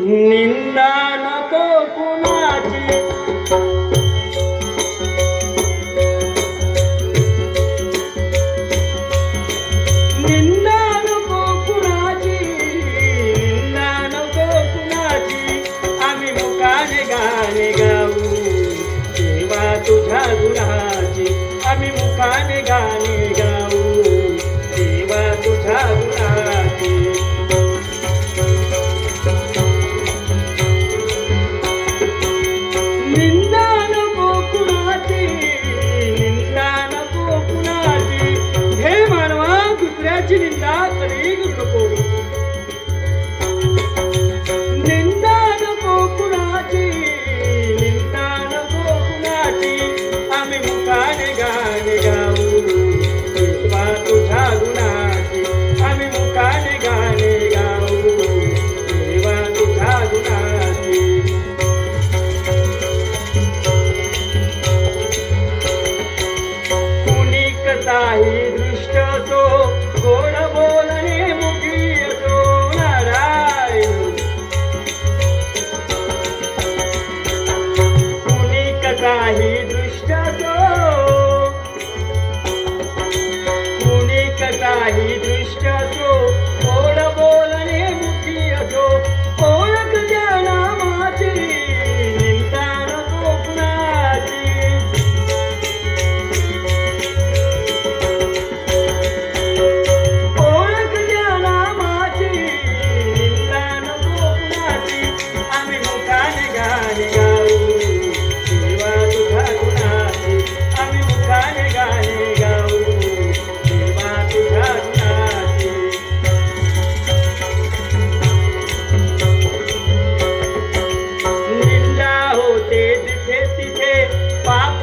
निंदा नको कुणाची निंदान कोकणाची निंदान कोकणाची हे मानवा दुसऱ्याची निंदा कधी करू नको Bob.